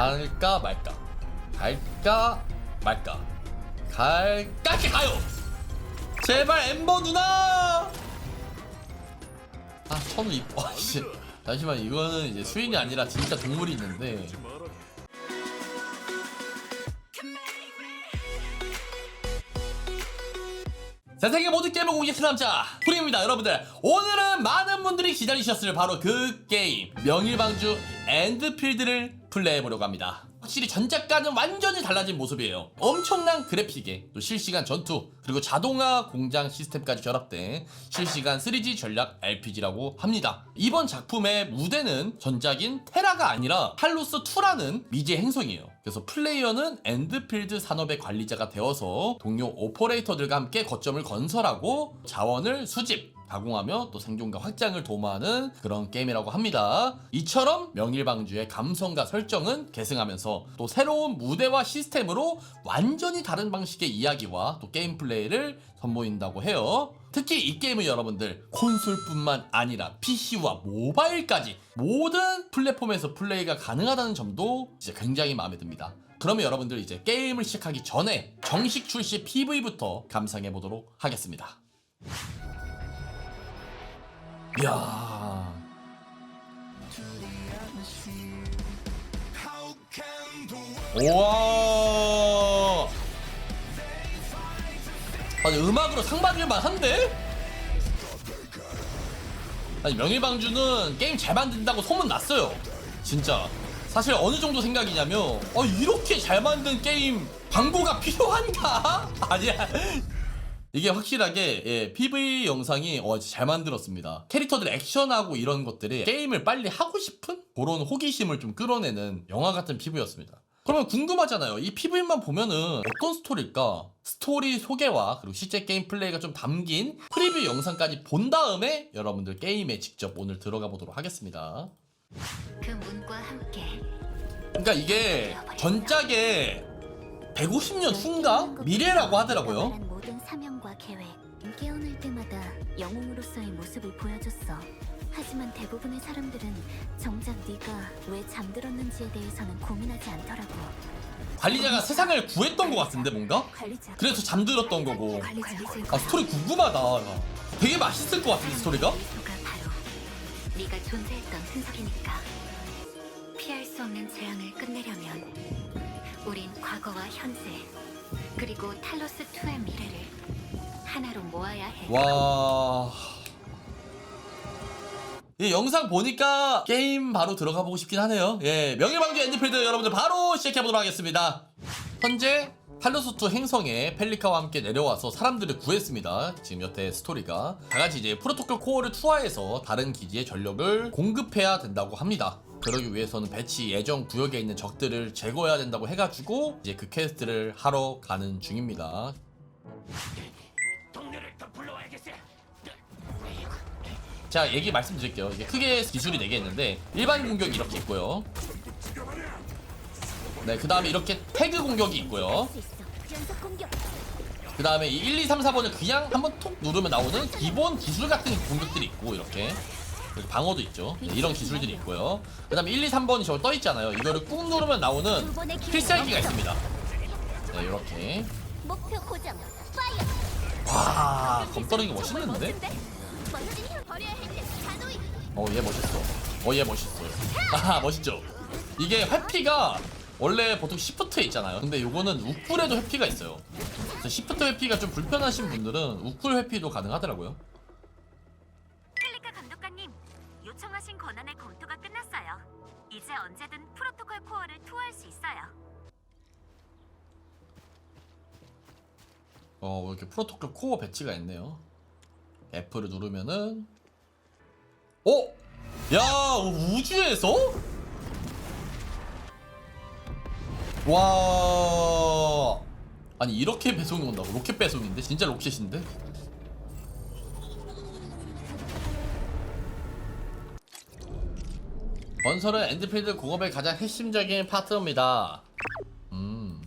갈까 말까? 갈까 말까? 갈까 가요! 제발 엠버 누나! 아 천우 이뻐. 아, 씨. 잠시만 이거는 이제 수인이 아니라 진짜 동물이 있는데. 세상의 모든 게임을 공개하는 남자 프리입니다 여러분들. 오늘은 많은 분들이 기다리셨을 바로 그 게임. 명일방주 엔드필드를 플레이해보려고 합니다. 확실히 전작과는 완전히 달라진 모습이에요. 엄청난 그래픽에 또 실시간 전투 그리고 자동화 공장 시스템까지 결합된 실시간 3D 전략 RPG라고 합니다. 이번 작품의 무대는 전작인 테라가 아니라 할로스 2라는 미제 행성이에요. 그래서 플레이어는 엔드필드 산업의 관리자가 되어서 동료 오퍼레이터들과 함께 거점을 건설하고 자원을 수집, 가공하며 또 생존과 확장을 도모하는 그런 게임이라고 합니다. 이처럼 명일방주의 감성과 설정은 계승하면서 또 새로운 무대와 시스템으로 완전히 다른 방식의 이야기와 또 게임 플레이를 선보인다고 해요. 특히 이 게임은 여러분들 콘솔뿐만 아니라 PC와 모바일까지 모든 플랫폼에서 플레이가 가능하다는 점도 진짜 굉장히 마음에 듭니다. 그러면 여러분들 이제 게임을 시작하기 전에 정식 출시 PV부터 감상해 보도록 하겠습니다. 이야. 우와. 아니 음악으로 상 받을만 한데? 아니 명일방주는 게임 잘 만든다고 소문 났어요. 진짜. 사실 어느 정도 생각이냐면 어 이렇게 잘 만든 게임 광고가 필요한가? 아니야. 이게 확실하게 예, PV 영상이 어, 잘 만들었습니다. 캐릭터들 액션하고 이런 것들이 게임을 빨리 하고 싶은 그런 호기심을 좀 끌어내는 영화 같은 PV였습니다. 그러면 궁금하잖아요. 이 PV만 보면은 어떤 스토리일까? 스토리 소개와 그리고 실제 게임 플레이가 좀 담긴 프리뷰 영상까지 본 다음에 여러분들 게임에 직접 오늘 들어가 보도록 하겠습니다. 그 문과 함께 그러니까 이게 전작에 150년 후인가? 미래라고 하더라고요. 모든 사명과 계획 깨어날 때마다 영웅으로서의 모습을 보여줬어. 하지만 대부분의 사람들은 정작 네가 왜 잠들었는지에 대해서는 고민하지 않더라고. 관리자가 세상을 구했던 것 같은데 뭔가? 관리자. 그래서 잠들었던 거고. 관리자. 아 스토리 궁금하다. 되게 맛있을 것 같은데 스토리가? 바로 네가 존재했던 흔적이니까. 피할 수 없는 재앙을 끝내려면 우린 과거와 현재 그리고 탈로스 2의 미래를 하나로 모아야 해. 와. 이 영상 보니까 게임 바로 들어가 보고 싶긴 하네요. 예, 명예방주 엔드필드 여러분들 바로 시작해 보도록 하겠습니다. 현재 탈로스2 행성에 펠리카와 함께 내려와서 사람들을 구했습니다. 지금 여태 스토리가 다 같이 이제 프로토콜 코어를 투하해서 다른 기지에 전력을 공급해야 된다고 합니다. 그러기 위해서는 배치 예정 구역에 있는 적들을 제거해야 된다고 해가지고 이제 그 퀘스트를 하러 가는 중입니다. 자 얘기 말씀드릴게요 이게 크게 기술이 4개 있는데 일반 공격이 이렇게 있고요 네 그 다음에 이렇게 태그 공격이 있고요. 그 다음에 이 1, 2, 3, 4번을 그냥 한번 톡 누르면 나오는 기본 기술 같은 공격들이 있고 이렇게. 방어도 있죠. 네, 이런 기술들이 있고요. 그 다음에 1, 2, 3번이 저거 떠있잖아요. 이거를 꾹 누르면 나오는 필살기가 있습니다. 네 이렇게. 와 검떨이기 멋있는데? 어 얘 멋있어. 어 얘 멋있어요. 아 멋있죠. 이게 회피가 원래 보통 시프트에 있잖아요 근데 요거는 우쿨에도 회피가 있어요 그래서 시프트 회피가 좀 불편하신 분들은 우쿨 회피도 가능하더라고요 펠리카 감독관님, 요청하신 권한의 검토가 끝났어요. 이제 언제든 프로토콜 코어를 투어할 수 있어요. 어 이렇게 프로토콜 코어 배치가 있네요 F를 누르면은 어? 야 우주에서? 와 아니 이렇게 배송이 온다고 로켓 배송인데 진짜 로켓인데? 건설은 엔드필드 공업의 가장 핵심적인 파트입니다. 음.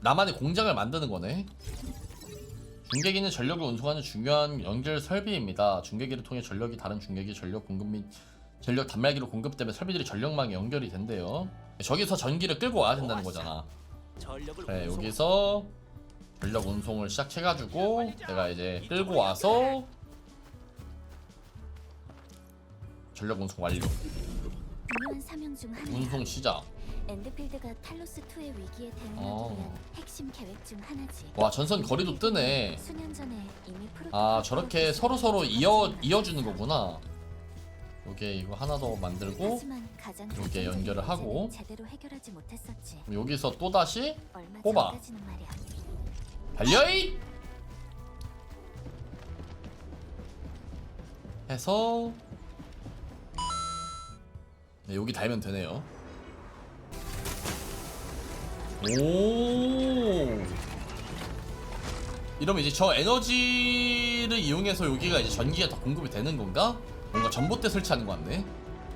나만의 공장을 만드는 거네. 중계기는 전력을 운송하는 중요한 연결 설비입니다. 중계기를 통해 전력이 다른 중계기 전력 공급 및 전력 단말기로 공급되면 설비들이 전력망에 연결이 된대요. 저기서 전기를 끌고 와야 된다는 거잖아. 전력을 그래 운송- 여기서 전력 운송을 시작해가지고 내가 이제 끌고 와서 전력 운송 완료. 중요한 사명 중 하나야. 운송 시작. 엔드필드가 탈로스 2의 위기에 대응하기 어. 위한 핵심 계획 중 하나지. 와 전선 거리도 뜨네. 수년 전에 이미 프로토콜 아 저렇게 서로 서로 이어 이어주는 거구나. 요게 이거 하나 더 만들고 요게 연결을 하고. 여기서 또 다시 뽑아. 달려잇 해서 네, 여기 달면 되네요. 오 이러면 이제 저 에너지를 이용해서 여기가 이제 전기가 더 공급이 되는 건가? 뭔가 전봇대 설치하는 것 같네.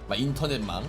막 인터넷망.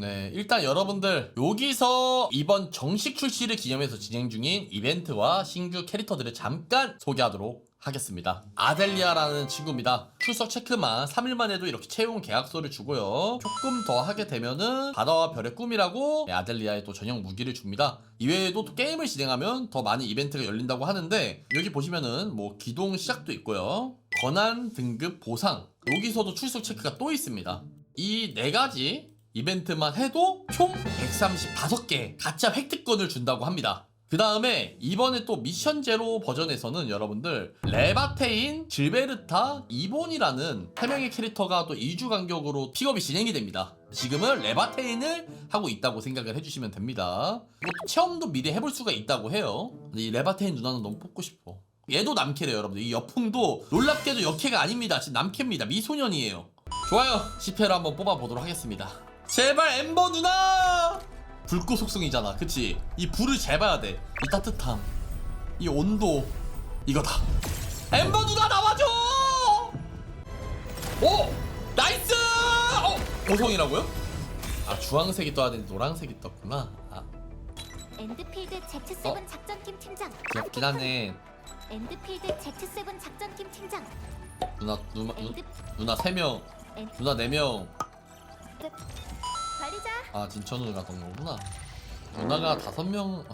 네, 일단 여러분들 여기서 이번 정식 출시를 기념해서 진행 중인 이벤트와 신규 캐릭터들을 잠깐 소개하도록 하겠습니다. 아델리아라는 친구입니다. 출석 체크만 3일만 해도 이렇게 채용 계약서를 주고요. 조금 더 하게 되면은 바다와 별의 꿈이라고 네, 아델리아의 또 전용 무기를 줍니다. 이외에도 또 게임을 진행하면 더 많은 이벤트가 열린다고 하는데 여기 보시면은 뭐 기동 시작도 있고요. 권한 등급 보상 여기서도 출석 체크가 또 있습니다. 이 네 가지 이벤트만 해도 총 135개 가짜 획득권을 준다고 합니다. 그 다음에 이번에 또 미션 제로 버전에서는 여러분들 레바테인, 질베르타, 이본이라는 3명의 캐릭터가 또 2주 간격으로 픽업이 진행이 됩니다. 지금은 레바테인을 하고 있다고 생각을 해주시면 됩니다. 체험도 미리 해볼 수가 있다고 해요. 근데 이 레바테인 누나는 너무 뽑고 싶어. 얘도 남캐래요 여러분들. 이 여풍도 놀랍게도 여캐가 아닙니다. 지금 남캐입니다. 미소년이에요. 좋아요. 10회로 한번 뽑아보도록 하겠습니다. 제발 엠버 누나! 불꽃 속성이잖아. 그치? 이 불을 재봐야 돼. 이 따뜻함. 이 온도. 이거다. 엠버 누나 나와줘! 오! 나이스! 어? 고성이라고요? 아, 주황색이 떠야 되는데 노란색이 떴구나. 아, 엔드필드 Z7 어? 작전팀 팀장. 귀엽긴 하네. 엔드필드 Z7 작전팀 팀장. 누나, 누나, 누, 엔드 누나 3명. 엔 누나 4명. 관리자. 아 진천우가 던 거구나 누나가 다섯 명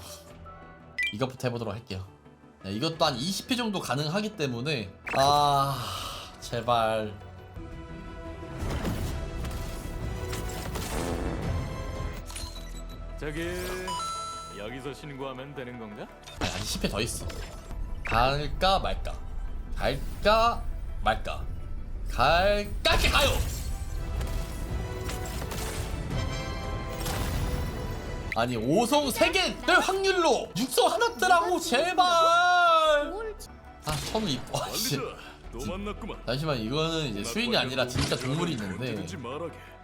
이것부터 해보도록 할게요 네, 이것도 한 20회 정도 가능하기 때문에 아 제발 저기 여기서 신고하면 되는 건가? 아니, 한 10회 더 있어 갈까 말까? 갈까 말까? 갈까 가요! 아니 5성 3개 뜰 확률로 6성 하나 뜨라고 제발! 뭘아 천우 이뻐 또 만났구만. 잠시만 이거는 이제 수인이 아니라 진짜 동물이 있는데.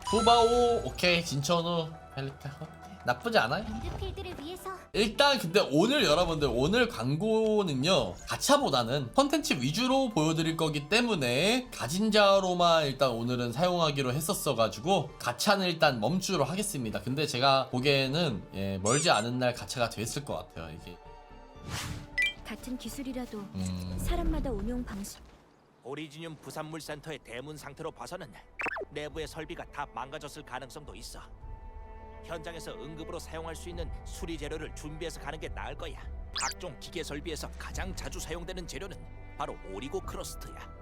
후바오 오케이 진천우 헬리카 나쁘지 않아요? 위해서 일단 근데 오늘 여러분들 오늘 광고는요 가차보다는 컨텐츠 위주로 보여드릴 거기 때문에 가진 자로만 일단 오늘은 사용하기로 했었어 가지고 가차는 일단 멈추로 하겠습니다 근데 제가 보기에는 예, 멀지 않은 날 가차가 됐을 것 같아요 이게 같은 기술이라도 음... 사람마다 운용 방식. 오리지늄 부산물센터의 대문 상태로 봐서는 내부의 설비가 다 망가졌을 가능성도 있어. 현장에서 응급으로 사용할 수 있는 수리 재료를 준비해서 가는 게 나을 거야. 각종 기계 설비에서 가장 자주 사용되는 재료는 바로 오리고 크러스트야.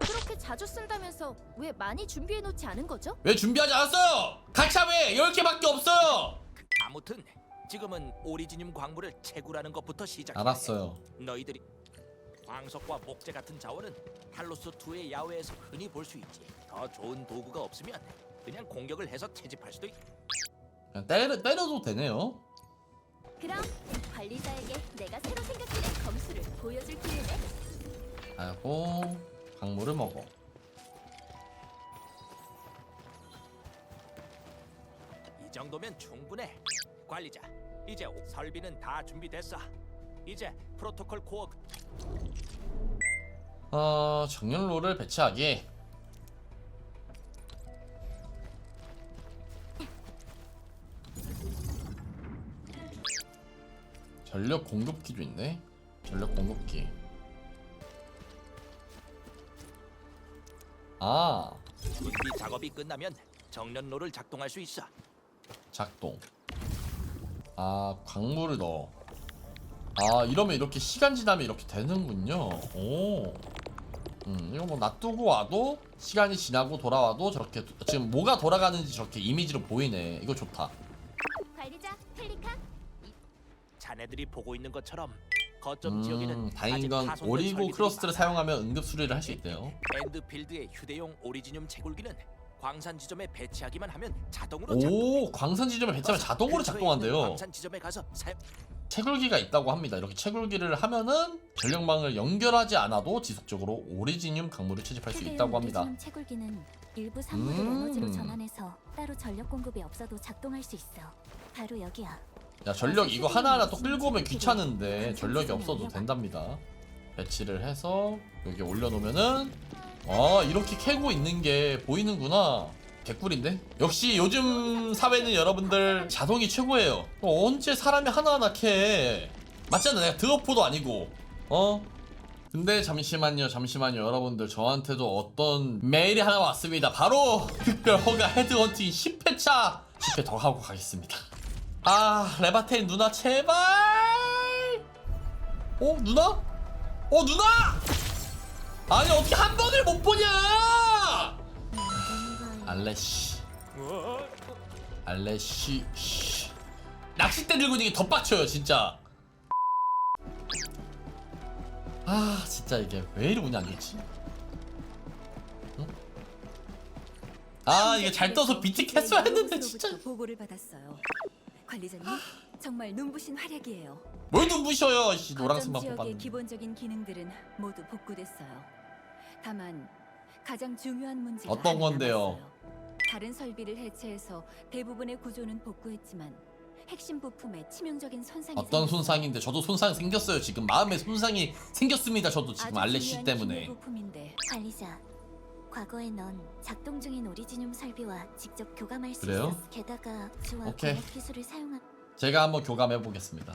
그렇게 자주 쓴다면서 왜 많이 준비해 놓지 않은 거죠? 왜 준비하지 않았어요? 가차 왜 10개밖에 없어요 아무튼 지금은 오리지늄 광물을 채굴하는 것부터 시작해. 알았어요 너희들이 광석과 목재 같은 자원은 탈로스 2의 야외에서 흔히 볼 수 있지. 더 좋은 도구가 없으면 그냥 공격을 해서 채집할 수도 있. 그냥 때려, 때려도 되네요 그럼 관리자에게 내가 새로 생각해낸 검수를 보여줄 기회네. 하고 광물을 먹어 이 정도면 충분해. 관리자, 이제 설비는 다 준비됐어. 이제 프로토콜 코어 어, 정렬로를 배치하기 전력 공급기도 있네 전력 공급기 아 준비 작업이 끝나면 정년로를 작동할 수 있어. 작동. 아 광물을 넣어. 아 이러면 이렇게 시간 지나면 이렇게 되는군요. 오. 음 이거 뭐 놔두고 와도 시간이 지나고 돌아와도 저렇게 지금 뭐가 돌아가는지 저렇게 이미지로 보이네. 이거 좋다. 자네들이 보고 있는 것처럼 거점 지역에는 음 다행인 건 파손된 오리고 설비들이 크로스를 많아. 사용하면 응급 수리를 할 수 있대요. 엔드필드의 휴대용 오리지늄 채굴기는 광산 지점에 배치하기만 하면 자동으로 작동. 오 광산 지점을 배치하면 자동으로 근처에 있는 작동한대요. 광산 지점에 가서 사용. 채굴기가 있다고 합니다. 이렇게 채굴기를 하면은 전력망을 연결하지 않아도 지속적으로 오리지늄 강물을 채집할 수 있다고 합니다. 채굴기는 일부 산물을 음. 에너지로 전환해서 따로 전력 공급이 없어도 작동할 수 있어. 바로 여기야. 야 전력 이거 하나하나 또 끌고 오면 귀찮은데 전력이 없어도 된답니다. 배치를 해서 여기 올려놓으면은 아 이렇게 캐고 있는 게 보이는구나. 개꿀인데? 역시 요즘 사회는 여러분들 자동이 최고예요. 어, 언제 사람이 하나하나 캐? 맞잖아 내가 드어포도 아니고 어? 근데 잠시만요 잠시만요 여러분들 저한테도 어떤 메일이 하나 왔습니다 바로 특별 허가 헤드헌팅 10회차 10회 더 하고 가겠습니다 아 레바테인 누나 제발 어 누나? 어 누나? 아니 어떻게 한 번을 못 보냐 알레시 알레시 씨. 낚싯대 들고 있는 게더 빡쳐요 진짜 아 진짜 이게 왜 이리 운이 안 좋지 응? 아 이게 잘 떠서 비트 캤어야 했는데 진짜 보고를 받았어요. 관리자님 정말 눈부신 활약이에요. 뭘 눈부셔요 씨 거점 노랑스만 지역의 뽑았는데 기본적인 기능들은 모두 복구됐어요. 다만 가장 중요한 문제가 어떤 하나 건데요? 남았어요. 다른 설비를 해체해서 대부분의 구조는 복구했지만 핵심 부품에 치명적인 손상이 어떤 생겼어요. 손상인데 저도 손상 생겼어요 지금 마음에 손상이 생겼습니다 저도 지금 아주 중요한 때문에 부품인데 관리자. 과거에 넌 작동 중인 오리지늄 설비와 직접 교감할 수 그래요? 있었어. 게다가 주와 오케이. 공업 기술을 사용한 제가 한번 교감해 보겠습니다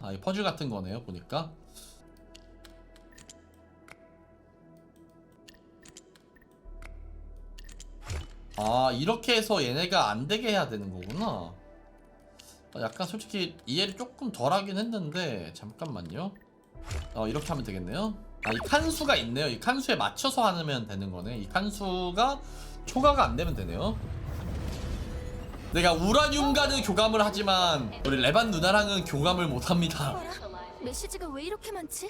아 이 퍼즐 같은 거네요 보니까 아 이렇게 해서 얘네가 안 되게 해야 되는 거구나 아, 약간 솔직히 이해를 조금 덜 하긴 했는데 잠깐만요 어 이렇게 하면 되겠네요 아 이 칸수가 있네요 이 칸수에 맞춰서 하면 되는 거네 이 칸수가 초과가 안 되면 되네요 내가 우라늄과는 교감을 하지만 우리 레반 누나랑은 교감을 못 합니다. 메시지가 왜 이렇게 많지?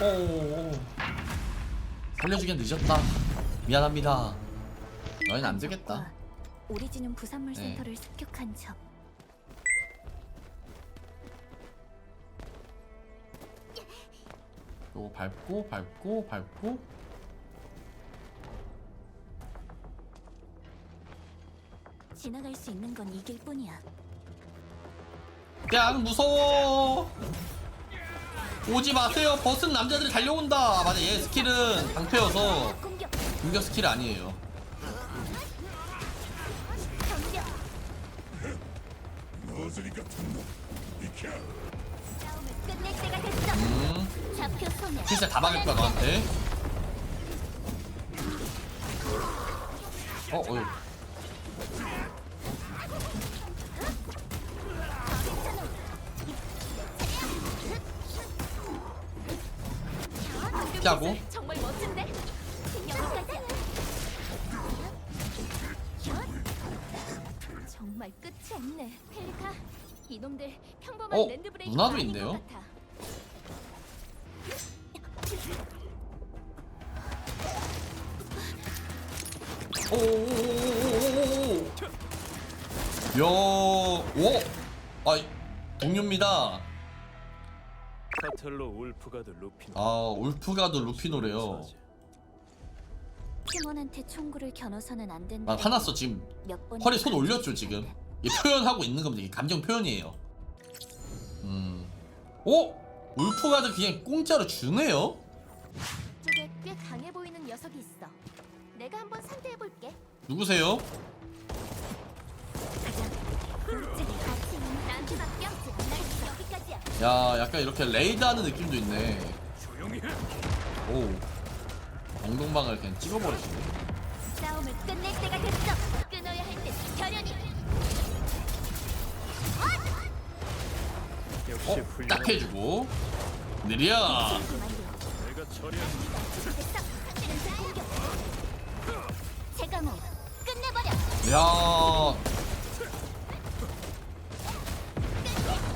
오. 살려주긴 늦었다. 미안합니다. 너희는 안 되겠다. 오리지늄 부산물 네. 센터를 습격한 적. 요거 밟고 밟고 밟고 지나갈 수 있는 건 이 길 뿐이야. 야 무서워. 오지 마세요. 벗은 남자들이 달려온다. 맞아 얘 스킬은 방패여서 공격. 공격 스킬 아니에요. 진짜 다 막을 거야 너한테. 어, 어이. 피하고. 정말 멋진데? 여기까지. 정말 끝이 없네. 펠리카, 이놈들 평범한 어, 랜드 브레이크 누나도 아닌 있네요. 것 같아. 야, 오, 아, 동료입니다. 카텔로 울프가드 루핀. 아, 울프가드 루피노래요. 팀원한테 총구를 겨눠서는 안 된다. 나 화났어 지금. 몇 허리 손 올렸죠 지금. 이게 표현하고 있는 겁니다. 이게 감정 표현이에요. 음, 오, 울프가드 그냥 공짜로 주네요. 쪽에 꽤 강해 보이는 녀석이 있어. 내가 한번 상대해 볼게. 누구세요? 야. 야 약간 이렇게 레이드 하는 느낌도 있네. 오 엉덩방을 그냥 찍어버리시네 싸움을 끝낼 때가 됐어. 끊어야 할 때 결연히. 어? 딱 해주고 느려. 제가 뭐 끝내버려. 야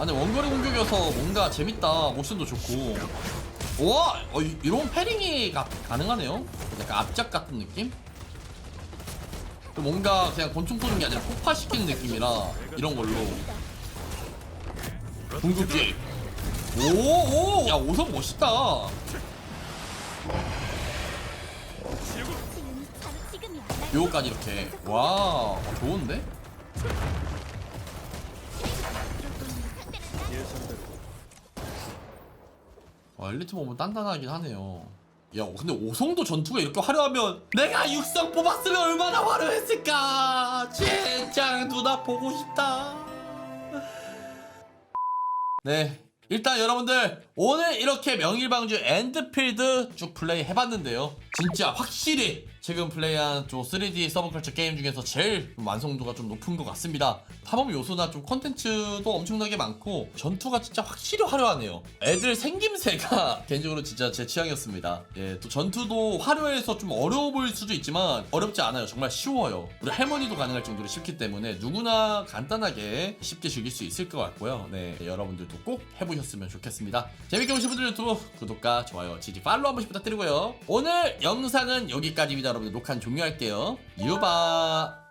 아니 원거리 공격이어서 뭔가 재밌다. 모션도 좋고. 우와! 어, 이- 이런 패링이 가, 가능하네요? 약간 앞작 같은 느낌? 또 뭔가 그냥 권총 쏘는 게 아니라 폭파시키는 느낌이라 이런 걸로. 궁극기! 오오! 야 오성 멋있다. 요거까지 이렇게. 와 어, 좋은데? 와 엘리트 보면 단단하긴 하네요. 야 근데 오성도 전투가 이렇게 화려하면 내가 육성 뽑았으면 얼마나 화려했을까? 진짜 누나 보고 싶다. 네 일단 여러분들 오늘 이렇게 명일방주 엔드필드 쭉 플레이 해봤는데요. 진짜 확실히 지금 플레이한 좀 3D 서브컬처 게임 중에서 제일 완성도가 좀 높은 것 같습니다. 탐험 요소나 좀 컨텐츠도 엄청나게 많고 전투가 진짜 확실히 화려하네요. 애들 생김새가 개인적으로 진짜 제 취향이었습니다. 예, 또 전투도 화려해서 좀 어려워 보일 수도 있지만 어렵지 않아요. 정말 쉬워요. 우리 할머니도 가능할 정도로 쉽기 때문에 누구나 간단하게 쉽게 즐길 수 있을 것 같고요. 네 여러분들도 꼭 해보셨으면 좋겠습니다. 재밌게 보신 분들도 구독과 좋아요 지지 팔로우 한 번씩 부탁드리고요. 오늘 영상은 여기까지입니다 여러분들 녹화 종료할게요. 유바